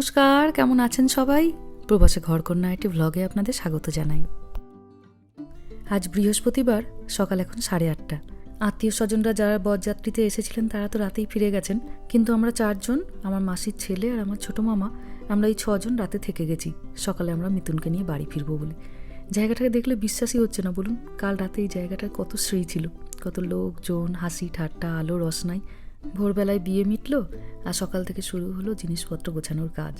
নমস্কার, কেমন আছেন সবাই? প্রবাসে ঘরকন্যা একটি ভ্লগে আপনাদের স্বাগত জানাই। আজ বৃহস্পতিবার, সকাল এখন সাড়ে আটটা। আত্মীয় স্বজনরা যারা বরযাত্রীতে এসেছিলেন, তারা তো রাতেই ফিরে গেছেন। কিন্তু আমরা চারজন, আমার মাসির ছেলে আর আমার ছোট মামা, আমরা এই ছজন রাতে থেকে গেছি। সকালে আমরা মিতুনকে নিয়ে বাড়ি ফিরবো বলে। জায়গাটাকে দেখলে বিশ্বাসই হচ্ছে না, বলুন। কাল রাতে এই জায়গাটার কত শ্রী ছিল। কত লোকজন, হাসি, ঠাট্টা, আলো রসনাই ভোরবেলায় বিয়ে মিটলো আর সকাল থেকে শুরু হলো জিনিসপত্র গোছানোর কাজ।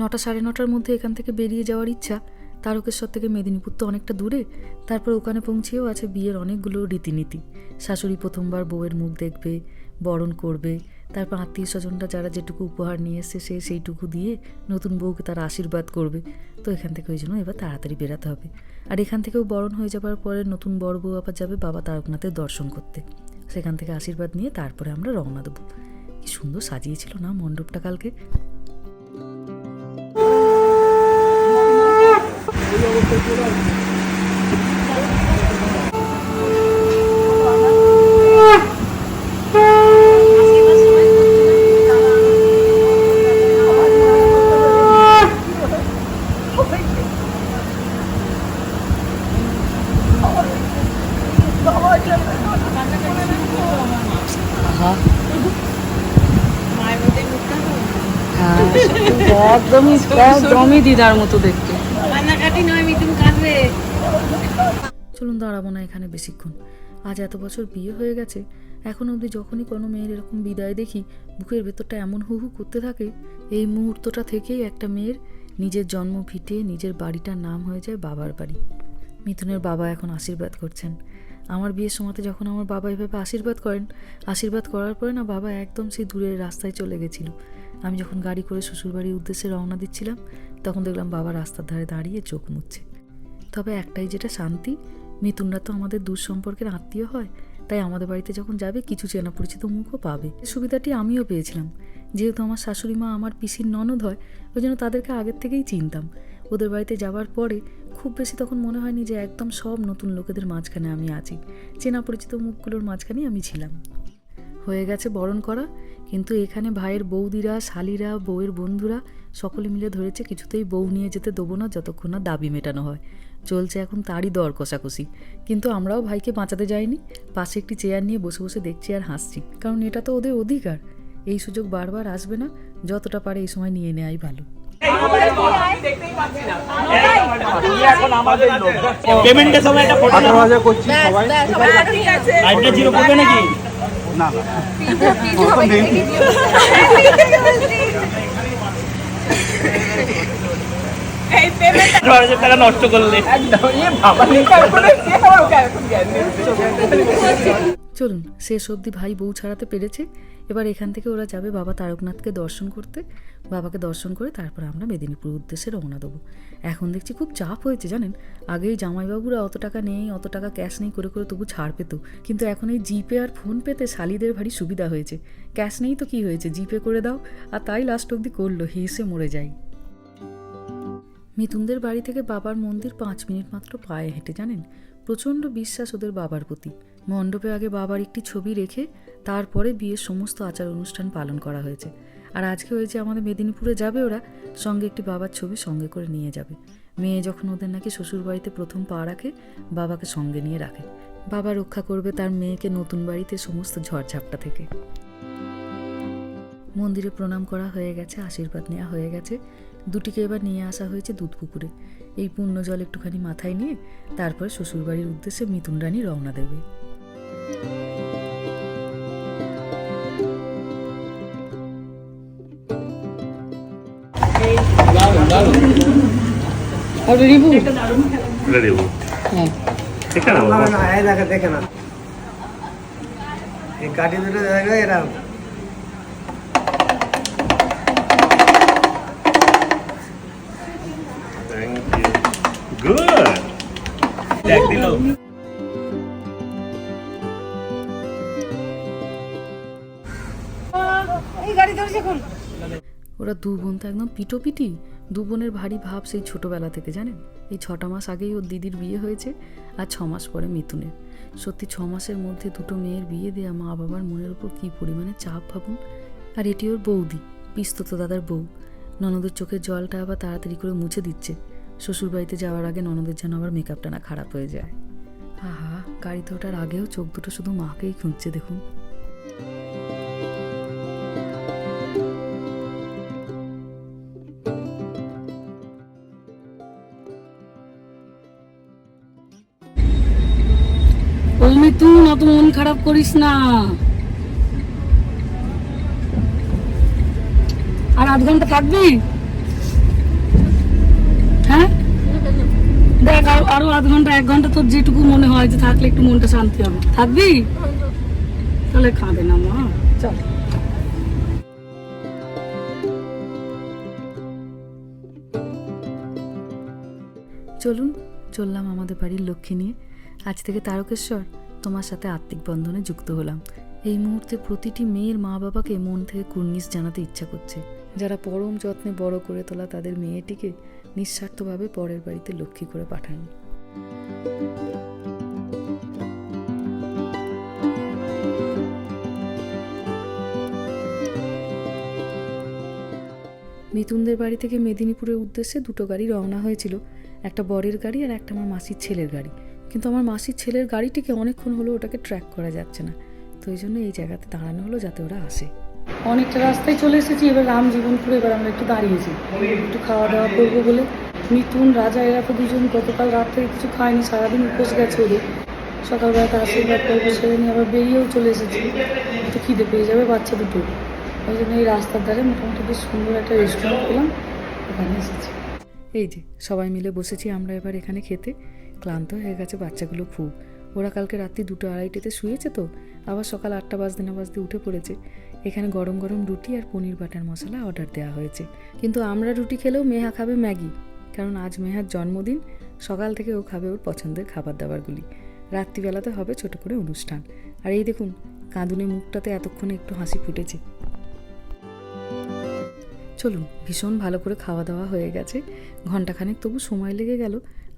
নটা সাড়ে নটার মধ্যে এখান থেকে বেরিয়ে যাওয়ার ইচ্ছা। তারকেশ্বর থেকে মেদিনীপুর তো অনেকটা দূরে। তারপর ওখানে পৌঁছেও আছে বিয়ের অনেকগুলো রীতিনীতি। শাশুড়ি প্রথমবার বউয়ের মুখ দেখবে, বরণ করবে, তারপর আত্মীয় স্বজনরা যারা যেটুকু উপহার নিয়ে এসছে সে সেইটুকু দিয়ে নতুন বউকে তারা আশীর্বাদ করবে। তো এখান থেকে ওই জন্য এবার তাড়াতাড়ি বেরাতে হবে। আর এখান থেকেও বরণ হয়ে যাবার পরে নতুন বড় বউ আবার যাবে বাবা তারকনাথের দর্শন করতে। সেখান থেকে আশীর্বাদ নিয়ে তারপরে আমরা রওনা দেবো। কি সুন্দর সাজিয়েছিল না মণ্ডপটা কালকে? একদমই একদমই দিদার মতো দেখতে। কান্নাকাটি নয় কাঁদবে। চলুন দাঁড়াবো না এখানে বেশিক্ষণ। আজ এত বছর বিয়ে হয়ে গেছে এখন অবধি যখনই কোনো মেয়ের এরকম বিদায় দেখি বুকের ভেতরটা এমন হু হু করতে থাকে এই মুহূর্তটা থেকেই একটা মেয়ের নিজের জন্ম ভিটে নিজের বাড়িটার নাম হয়ে যায় বাবার বাড়ি। মিথুনের বাবা এখন আশীর্বাদ করছেন। আমার বিয়ের সময়তে যখন আমার বাবা এভাবে আশীর্বাদ করেন আশীর্বাদ করার পরে না বাবা একদম সেই দূরের রাস্তায় চলে গেছিল। আমি যখন গাড়ি করে শ্বশুরবাড়ির উদ্দেশ্যে রওনা দিচ্ছিলাম, তখন দেখলাম বাবা রাস্তার ধারে দাঁড়িয়ে চোখ মুচ্ছে। তবে একটাই যেটা শান্তি, মিথুনরা তো আমাদের দূর সম্পর্কের আত্মীয় হয়, তাই আমাদের বাড়িতে যখন যাবে কিছু চেনা পরিচিত মুখও পাবে। সুবিধাটি আমিও পেয়েছিলাম। যেহেতু আমার শাশুড়ি মা আমার পিসির ননদ হয়, ওই জন্য তাদেরকে আগের থেকেই চিনতাম। ওদের বাড়িতে যাওয়ার পরে খুব বেশি তখন মনে হয়নি যে একদম সব নতুন লোকেদের মাঝখানে আমি আছি। চেনা পরিচিত মুখগুলোর মাঝখানেই আমি ছিলাম। হয়ে গেছে বরণ করা। কিন্তু এখানে ভাইয়ের বৌদিরা শালিরা বউয়ের বন্ধুরা সকলে মিলে ধরেছে কিছুতেই বউ নিয়ে যেতে দেবো না যতক্ষণ না দাবি মেটানো হয়। চলছে এখন তারই দর কষাকষি। কিন্তু আমরাও ভাইকে বাঁচাতে যাইনি। পাশে একটি চেয়ার নিয়ে বসে বসে দেখছি আর হাসছি। কারণ এটা তো ওদের অধিকার। এই সুযোগ বারবার আসবে না যতটা পারে এই সময় নিয়ে নেওয়াই ভালো। পেমেন্টের সময় একটা করছি সবাই। লাইটটা জিরো করবে নাকি? না না। টাকা নষ্ট করলে। চলুন, শেষ অবধি ভাই বউ ছাড়াতে পেরেছে। এবার এখান থেকে ওরা যাবে বাবা তারকনাথকে দর্শন করতে। বাবাকে দর্শন করে তারপর আমরা মেদিনীপুর উদ্দেশ্যে রওনা দেবো। এখন দেখছি খুব চাপ হয়েছে, জানেন? আগেই জামাইবাবুরা অত টাকা নেই, অত টাকা ক্যাশ নেই, করে করে তবু ছাড় পেত। কিন্তু এখন এই জিপে আর ফোন পেতে শালিদের ভারী সুবিধা হয়েছে। ক্যাশ নেই তো কি হয়েছে? জিপে করে দাও। আর তাই লাস্ট অবধি করল, হেসে মরে যাই। মিথুনদের বাড়ি থেকে বাবার মন্দির পাঁচ মিনিট মাত্র পায়ে হেঁটে, জানেন? প্রচণ্ড বিশ্বাস ওদের বাবার প্রতি। মণ্ডপে আগে বাবার একটি ছবি রেখে তারপরে বিয়ের সমস্ত আচার অনুষ্ঠান পালন করা হয়েছে। আর আজকে হয়েছে আমাদের মেদিনীপুরে যাবে ওরা, সঙ্গে একটি বাবার ছবি সঙ্গে করে নিয়ে যাবে। মেয়ে যখন ওদের নাকি শ্বশুর বাড়িতে প্রথম পা রাখে, বাবাকে সঙ্গে নিয়ে রাখে। বাবা রক্ষা করবে তার মেয়েকে নতুন বাড়িতে সমস্ত ঝড়ঝাপটা থেকে। মন্দিরে প্রণাম করা হয়ে গেছে, আশীর্বাদ নেওয়া হয়ে গেছে। দুটিকে এবার নিয়ে আসা হয়েছে দুধ পুকুরে। এই পূর্ণ জল একটুখানি মাথায় নিয়ে তারপরে শ্বশুরবাড়ির উদ্দেশ্যে মিথুন রানী রওনা দেবে। আর রিভু দেবো হ্যাঁ এখানে না না এই দেখে দেখে না এই কাঠি দুটো দেখো এরকম থ্যাংক ইউ গুড দেখ দিল ওরা দু বোন তো একদম পিটোপিটি। দু বোনের ভারী ভাব সেই ছোটবেলা থেকে, জানেন? এই ছটা মাস আগেই ওর দিদির বিয়ে হয়েছে আর ছ মাস পরে মিথুনের। সত্যি ছ মাসের মধ্যে দুটো মেয়ের বিয়ে দেওয়া মা বাবার মনের উপর কী পরিমাণে চাপ ভাবুন? আর এটি ওর বৌদি পিস্তত দাদার বউ। ননদের চোখের জলটা আবার তাড়াতাড়ি করে মুছে দিচ্ছে। শ্বশুরবাড়িতে যাওয়ার আগে ননদের যেন আবার মেকআপটা না খারাপ হয়ে যায়। আহা গাড়িতে ওঠার আগেও চোখ দুটো শুধু মাকেই খুঁজছে, দেখুন। অত মন খারাপ করিস না। আর আধ ঘণ্টা থাকবি? হ্যাঁ? দেখ আরও আধ ঘণ্টা, এক ঘণ্টা তোর যেটুকু মনে হয় যে থাকলে একটু মনটা শান্তি হবে। থাকবি? তাহলে খাবে না মা। চল। চলুন, চললাম আমাদের বাড়ির লক্ষ্মী নিয়ে। আজ থেকে তারকেশ্বর। তোমার সাথে আত্মিক বন্ধনে যুক্ত হলাম। এই মুহূর্তে প্রতিটি মেয়ের মা বাবাকে মন থেকে কুর্নিশ জানাতে ইচ্ছা করছে। যারা পরম যত্নে বড় করে তোলা তাদের মেয়েটিকে নিঃস্বার্থভাবে পরের বাড়িতে লক্ষ্মী করে পাঠান। মিথুনদের বাড়ি থেকে মেদিনীপুরের উদ্দেশ্যে দুটো গাড়ি রওনা হয়েছিল, একটা বরের গাড়ি আর একটা আমার মাসির ছেলের গাড়ি। কিন্তু আমার মাসির ছেলের গাড়িটিকে অনেকক্ষণ হলো ওটাকে ট্র্যাক করা যাচ্ছে না। তো এই জন্য এই জায়গাতে দাঁড়ানো হলো যাতে ওরা আসে। অনেকটা রাস্তায় চলে এসেছি, এবার রাম জীবনপুরে এবার আমরা একটু দাঁড়িয়েছি। একটু খাওয়া দাওয়া করব বলে। মিথুন, রাজা, এরা তো দুজন গতকাল রাত থেকে কিছু খায়নি, সারাদিন উপোস গেছে ওদের। সকালবেলা তার আশীর্বাদ করব সেরে নিয়ে আবার বেরিয়েও চলে এসেছি। একটু খিদে পেয়ে যাবে বাচ্চা দুটো। ওই জন্য এই রাস্তার ধারে মোটামুটি বেশ সুন্দর একটা রেস্টুরেন্ট পেলাম। ওখানে এসেছি। এই যে, সবাই মিলে বসেছি আমরা এবার এখানে খেতে। ক্লান্ত হয়ে গেছে বাচ্চাগুলো খুব। ওরা কালকে রাত্রি দুটো আড়াইটেতে শুয়েছে তো, আবার সকাল আটটা বাজতে না বাজতে উঠে পড়েছে। এখানে গরম গরম রুটি আর পনির বাটার মশলা অর্ডার দেওয়া হয়েছে। কিন্তু আমরা রুটি খেলেও মেহা খাবে ম্যাগি, কারণ আজ মেহার জন্মদিন। সকাল থেকে ও খাবে ওর পছন্দের খাবার দাবারগুলি রাত্রিবেলাতে হবে ছোট করে অনুষ্ঠান। আর এই দেখুন, কাঁদুনে মুখটাতে এতক্ষণে একটু হাসি ফুটেছে। চলুন, ভীষণ ভালো করে খাওয়া দাওয়া হয়ে গেছে। ঘন্টাখানেক তবু সময় লেগে গেল,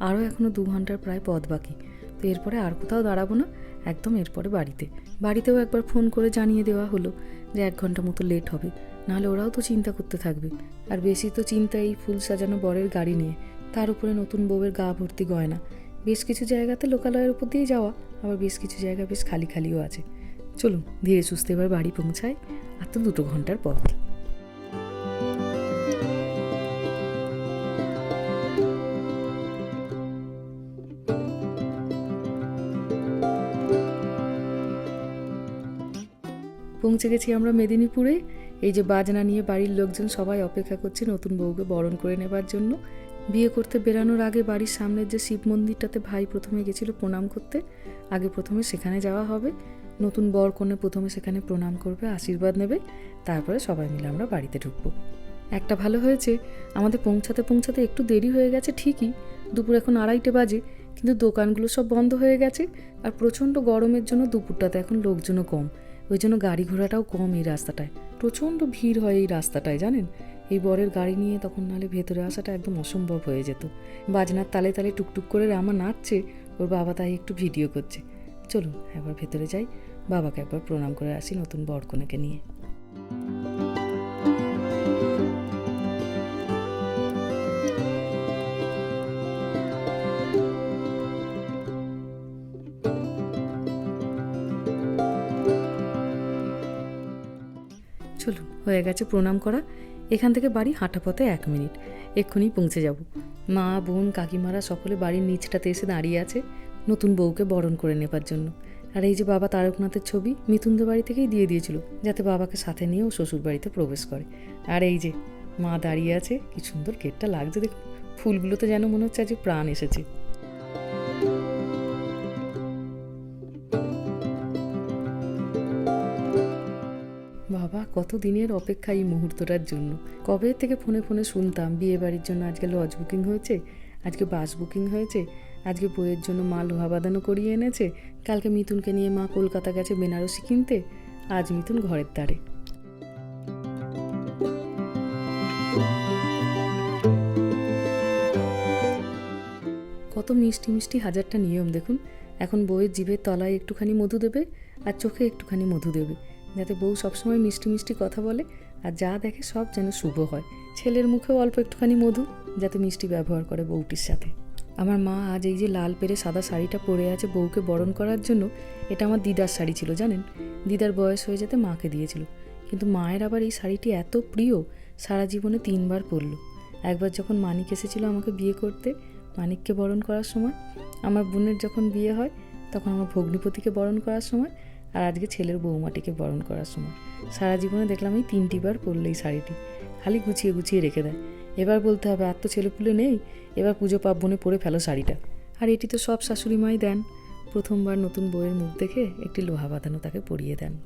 আরও এখনও দু ঘণ্টার প্রায় পথ বাকি। তো এরপরে আর কোথাও দাঁড়াবো না, একদম এরপরে বাড়িতে। বাড়িতেও একবার ফোন করে জানিয়ে দেওয়া হলো যে এক ঘণ্টা মতো লেট হবে, নাহলে ওরাও তো চিন্তা করতে থাকবে। আর বেশি তো চিন্তা এই ফুল সাজানো বরের গাড়ি নিয়ে, তার উপরে নতুন বউয়ের গা ভর্তি গয়না। বেশ কিছু জায়গাতে লোকালয়ের উপর দিয়ে যাওয়া, আবার বেশ কিছু জায়গা বেশ খালি খালিও আছে। চলুন, ধীরে সুস্থে এবার বাড়ি পৌঁছায় আর তো দুটো ঘণ্টার পথ। পৌঁছে গেছি আমরা মেদিনীপুরে। এই যে বাজনা নিয়ে বাড়ির লোকজন সবাই অপেক্ষা করছে নতুন বউকে বরণ করে নেবার জন্য। বিয়ে করতে বেরানোর আগে বাড়ির সামনের যে শিব মন্দিরটাতে ভাই প্রথমে গেছিল প্রণাম করতে। আগে প্রথমে সেখানে যাওয়া হবে। নতুন বর কনে প্রথমে সেখানে প্রণাম করবে, আশীর্বাদ নেবে। তারপরে সবাই মিলে আমরা বাড়িতে ঢুকবো। একটা ভালো হয়েছে, আমাদের পৌঁছাতে পৌঁছাতে একটু দেরি হয়ে গেছে ঠিকই। দুপুর এখন আড়াইটে বাজে, কিন্তু দোকানগুলো সব বন্ধ হয়ে গেছে। আর প্রচণ্ড গরমের জন্য দুপুরটাতে এখন লোকজনও কম। ওই জন্য গাড়ি ঘোড়াটাও কম এই রাস্তাটায়। প্রচণ্ড ভিড় হয় এই রাস্তাটায়, জানেন? এই বরের গাড়ি নিয়ে তখন নাহলে ভেতরে আসাটা একদম অসম্ভব হয়ে যেত। বাজনার তালে তালে টুকটুক করে রামা নাচছে, ওর বাবা তাই একটু ভিডিও করছে। চলুন, একবার ভেতরে যাই। বাবাকে একবার প্রণাম করে আসি নতুন বরকনেকে নিয়ে। চলুন, হয়ে গেছে প্রণাম করা। এখান থেকে বাড়ি হাঁটা পথে এক মিনিট। এক্ষুনি পৌঁছে যাব। মা, বোন, কাকিমারা সকলে বাড়ির নিচটাতে এসে দাঁড়িয়ে আছে নতুন বউকে বরণ করে নেবার জন্য। আর এই যে বাবা তারকনাথের ছবি, মিথুনদের বাড়ি থেকেই দিয়ে দিয়েছিল, যাতে বাবাকে সাথে নিয়েও শ্বশুর বাড়িতে প্রবেশ করে। আর এই যে মা দাঁড়িয়ে আছে, কি সুন্দর গেটটা লাগছে দেখুন। ফুলগুলোতে যেন মনে হচ্ছে আজ প্রাণ এসেছে। কত দিনের অপেক্ষা এই মুহূর্তটার জন্য? কবে থেকে ফোনে ফোনে শুনতাম বিয়ে বাড়ির জন্য আজকে লজ বুকিং হয়েছে, আজকে বাস বুকিং হয়েছে, আজকে বইয়ের জন্য মা লোহা বাঁধানো করিয়ে এনেছে, কালকে মিথুনকে নিয়ে মা কলকাতা গেছে বেনারসি কিনতে, আজ মিথুন ঘরের দ্বারে। কত মিষ্টি মিষ্টি হাজারটা নিয়ম দেখুন, এখন বইয়ের জিভের তলায় একটুখানি মধু দেবে, আর চোখে একটুখানি মধু দেবে। যাতে বউ সবসময় মিষ্টি মিষ্টি কথা বলে আর যা দেখে সব যেন শুভ হয়। ছেলের মুখেও অল্প একটুখানি মধু, যাতে মিষ্টি ব্যবহার করে বউটির সাথে। আমার মা আজ এই যে লাল পেরে সাদা শাড়িটা পরে আছে বউকে বরণ করার জন্য, এটা আমার দিদার শাড়ি ছিল, জানেন? দিদার বয়স হয়ে যেতে মাকে দিয়েছিল। কিন্তু মায়ের আবার এই শাড়িটি এত প্রিয়, সারা জীবনে তিনবার পরলো। একবার যখন মানিক এসেছিল আমাকে বিয়ে করতে, মানিককে বরণ করার সময়, আমার বোনের যখন বিয়ে হয়, তখন আমার ভগ্নিপতিকে বরণ করার সময় আর আজকে ছেলের বৌমাটিকে বরণ করার সময়। সারা জীবনে দেখলাম এই তিনটি বার পরলো এই শাড়িটি। খালি গুছিয়ে গুছিয়ে রেখে দেয়। এবার বলতে হবে, আর তো ছেলেপুলে নেই। এবার পুজো পার্বণে পরে ফেলো শাড়িটা। আর এটি তো সব শাশুড়ি মাই দেন। প্রথমবার নতুন বইয়ের মুখ দেখে একটি লোহা বাঁধানো তাকে পরিয়ে দেন।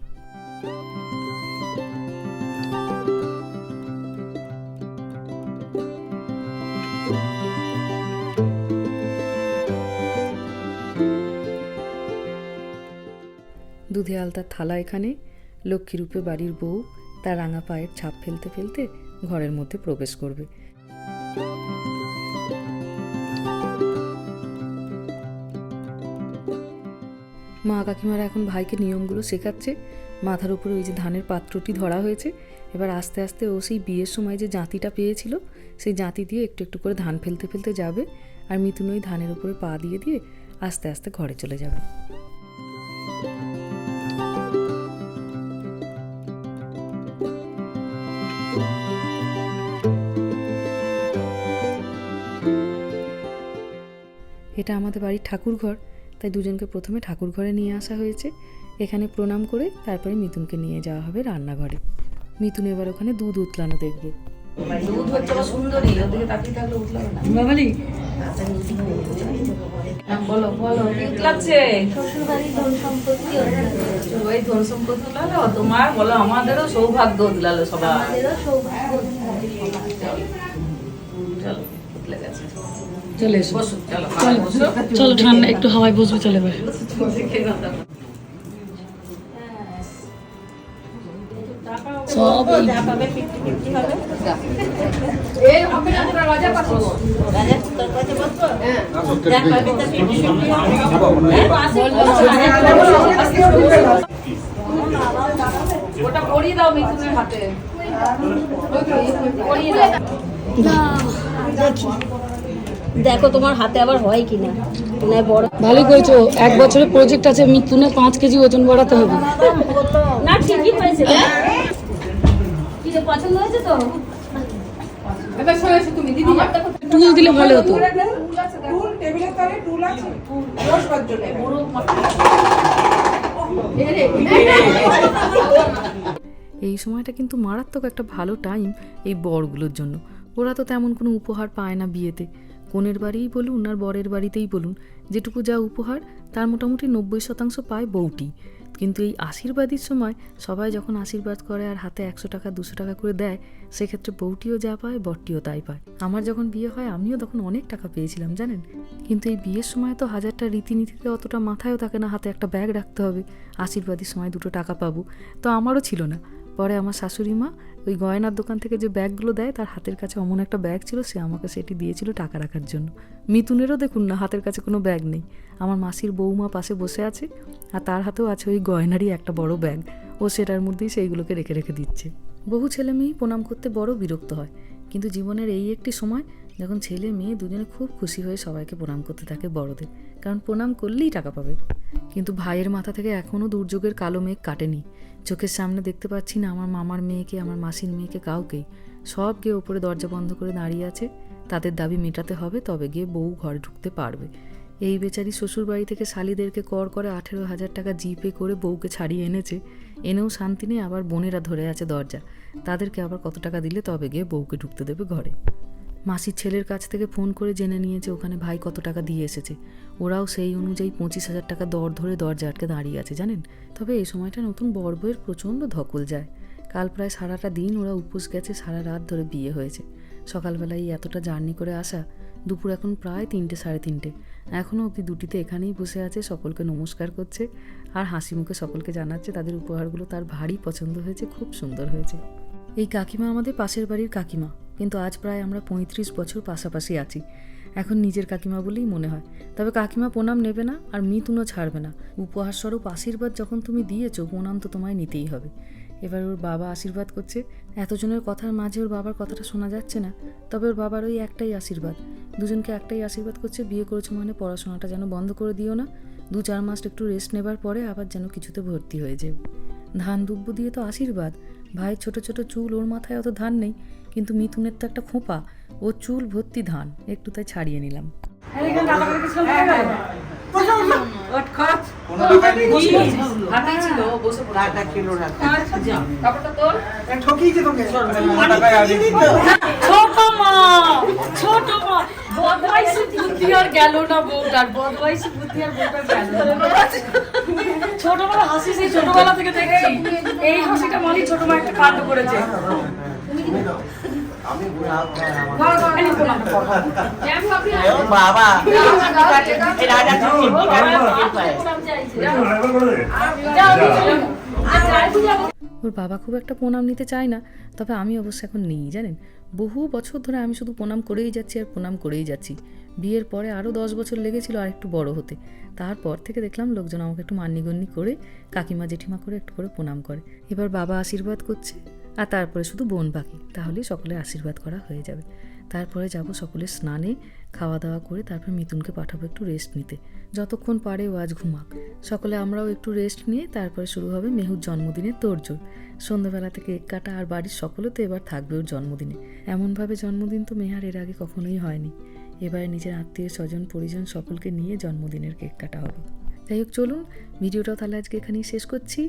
দুধে আলতার থালা এখানে। লক্ষ্মীরূপে বাড়ির বউ তার রাঙা পায়ের ছাপ ফেলতে ফেলতে ঘরের মধ্যে প্রবেশ করবে। মা কাকিমারা এখন ভাইকে নিয়মগুলো শেখাচ্ছে। মাথার উপরে ওই যে ধানের পাত্রটি ধরা হয়েছে। এবার আস্তে আস্তে ও সেই বিয়ের সময় যে জাঁতিটা পেয়েছিল, সেই জাঁতি দিয়ে একটু একটু করে ধান ফেলতে ফেলতে যাবে। আর মিথুন ওই ধানের উপরে পা দিয়ে দিয়ে আস্তে আস্তে ঘরে চলে যাবে। এটা আমাদের বাড়ির ঠাকুর ঘর তাই দুজনকে প্রথমে ঠাকুর ঘরে নিয়ে আসা হয়েছে। এখানে প্রণাম করে তারপরে মিথুনকে নিয়ে যাওয়া হবে রান্নাঘরে। মিথুন এবার ওখানে দুধ উতলানো দেখবে। বাবালি। বলো বলো কি উতলাচ্ছে? শ্বশুরবাড়ির ধন সম্পত্তি ওই ধন সম্পত্তি তোমার বলো আমাদেরও সৌভাগ্য উতলালো সবার। আমাদেরও সৌভাগ্য। চলে এসো। চলো ঠান্ডা একটু হাওয়ায় বসবে চলে এবার সব ওটা পরিয়ে দাও মিথুনের হাতে। পরিয়ে দাও। দেখো তোমার হাতে আবার হয় কিনা। মনে হয় বড় ভালোই করেছ। এক বছরের প্রজেক্ট আছে মিথুনে পাঁচ কেজি ওজন বাড়াতে হবে। না ঠিকই হয়েছে। পছন্দ হয়েছে তো? টুল দিলে ভালো হতো। এই সময়টা কিন্তু মারাত্মক একটা ভালো টাইম এই বরগুলোর জন্য। ওরা তো তেমন কোনো উপহার পায় না বিয়েতে। কনের বাড়িই বলুন আর বরের বাড়িতেই বলুন, যেটুকু যা উপহার, তার মোটামুটি নব্বই শতাংশ পায় বউটি। কিন্তু এই আশীর্বাদের সময় সবাই যখন আশীর্বাদ করে আর হাতে একশো টাকা, দুশো টাকা করে দেয়, সেক্ষেত্রে বউটিও যা পায়, বরটিও তাই পায়। আমার যখন বিয়ে হয়, আমিও তখন অনেক টাকা পেয়েছিলাম, জানেন? কিন্তু এই বিয়ের সময় তো হাজারটা রীতিনীতিতে অতটা মাথায়ও থাকে না, হাতে একটা ব্যাগ রাখতে হবে। আশীর্বাদের সময় দুটো টাকা পাবো। তো আমারও ছিল না। পরে আমার শাশুড়ি মা ওই গয়নার দোকান থেকে যে ব্যাগগুলো দেয়, তার হাতের কাছে অমন একটা ব্যাগ ছিল, সে আমাকে সেটি দিয়েছিল টাকা রাখার জন্য। মিতুনেরও দেখুন না, হাতের কাছে কোনো ব্যাগ নেই। আমার মাসির বৌমা পাশে বসে আছে আর তার হাতেও আছে ওই গয়নারই একটা বড় ব্যাগ। ও সেটার মধ্যেই সেইগুলোকে রেখে রেখে দিচ্ছে। বহু ছেলে মেয়েই প্রণাম করতে বড় বিরক্ত হয়। কিন্তু জীবনের এই একটি সময় যখন ছেলে মেয়ে দুজনে খুব খুশি হয়ে সবাইকে প্রণাম করতে থাকে বড়দের, কারণ প্রণাম করলেই টাকা পাবে। কিন্তু ভাইয়ের মাথা থেকে এখনও দুর্যোগের কালো মেঘ কাটেনি। চোখের সামনে দেখতে পাচ্ছি না আমার মামার মেয়েকে, আমার মাসির মেয়েকে কাউকেই সব গিয়ে ওপরে দরজা বন্ধ করে দাঁড়িয়ে আছে। তাদের দাবি মেটাতে হবে, তবে গিয়ে বউ ঘরে ঢুকতে পারবে। এই বেচারি শ্বশুর বাড়ি থেকে শালিদেরকে কর করে আঠেরো হাজার টাকা জিপে করে বউকে ছাড়িয়ে এনেছে। এনেও শান্তি নেই, আবার বোনেরা ধরে আছে দরজা। তাদেরকে আবার কত টাকা দিলে তবে গিয়ে বউকে ঢুকতে দেবে ঘরে। মাসির ছেলের কাছ থেকে ফোন করে জেনে নিয়েছে ওখানে ভাই কত টাকা দিয়ে এসেছে। ওরাও সেই অনুযায়ী পঁচিশ হাজার টাকা দর ধরে দরজা আটকে দাঁড়িয়ে আছে, জানেন? তবে এই সময়টা নতুন বর বউয়ের প্রচণ্ড ধকল যায়। কাল প্রায় সারাটা দিন ওরা উপোস গেছে, সারা রাত ধরে বিয়ে হয়েছে। সকালবেলায় এতটা জার্নি করে আসা, দুপুর এখন প্রায় তিনটে, সাড়ে তিনটে। এখনও অবধি দুটিতে এখানেই বসে আছে, সকলকে নমস্কার করছে আর হাসি মুখে সকলকে জানাচ্ছে তাদের উপহারগুলো তার ভারী পছন্দ হয়েছে, খুব সুন্দর হয়েছে। এই কাকিমা আমাদের পাশের বাড়ির কাকিমা। কিন্তু আজ প্রায় আমরা পঁয়ত্রিশ বছর পাশাপাশি আছি। এখন নিজের কাকিমা বলেই মনে হয়। তবে কাকিমা প্রণাম নেবে না আর মিতুনও ছাড়বে না। উপহার স্বরূপ আশীর্বাদ যখন তুমি দিয়েছ, প্রণাম তো তোমায় নিতেই হবে। এবার ওর বাবা আশীর্বাদ করছে। এতজনের কথার মাঝে ওর বাবার কথাটা শোনা যাচ্ছে না। তবে ওর বাবার ওই একটাই আশীর্বাদ। দুজনকে একটাই আশীর্বাদ করছে, বিয়ে করেছ মানে পড়াশোনাটা যেন বন্ধ করে দিও না। দু চার মাস একটু রেস্ট নেবার পরে আবার যেন কিছুতে ভর্তি হয়ে যেও। ধান দুব্য দিয়ে তো আশীর্বাদ। ভাইয়ের ছোট ছোট চুল ওর মাথায় অত ধান নেই। কিন্তু মিথুনের তো একটা খোঁপা ও চুল ভর্তি ধান একটু তাই ছাড়িয়ে নিলাম। ছোট মা ছোট মা বদমাইশি বুদ্ধি আর গেল না বউটার বদমাইশি বুদ্ধি আর বউটার গেল ছোটবেলা হাসি সেই ছোটবেলা থেকে দেখছি। এই হাসিটা মানে ছোট মা একটা কাণ্ড করেছে। এই নিন প্রণাম। বাবা। ওর বাবা খুব একটা প্রণাম নিতে চায় না তবে আমি অবশ্য এখন নেই জানেন? বহু বছর ধরে আমি শুধু প্রণাম করেই যাচ্ছি আর প্রণাম করেই যাচ্ছি। বিয়ের পরে আরও দশ বছর লেগেছিল আর একটু বড় হতে। তারপর থেকে দেখলাম লোকজন আমাকে একটু মান্যগণ্যি করে কাকিমা জেঠিমা করে একটু করে প্রণাম করে। এবার বাবা আশীর্বাদ করছে। আর তারপরে শুধু বোন বাকি। তাহলেই সকলে আশীর্বাদ করা হয়ে যাবে। তারপরে যাব সকলে স্নানে খাওয়া দাওয়া করে তারপর মিথুনকে পাঠাবো একটু রেস্ট নিতে। যতক্ষণ পারে ও আজ ঘুমাক। সকলে আমরাও একটু রেস্ট নিয়ে তারপরে শুরু হবে মেহুর জন্মদিনের তোড়জোড়। সন্ধ্যাবেলা থেকে কেক কাটা আর বাড়ির সকলে তো এবার থাকবে ওর জন্মদিনে। এমনভাবে জন্মদিন তো মেহার এর আগে কখনোই হয়নি। এবারে নিজের আত্মীয়, স্বজন, পরিজন সকলকে নিয়ে জন্মদিনের কেক কাটা হবে। যাই হোক, চলুন, ভিডিওটাও তাহলে আজকে এখানেই শেষ করছি।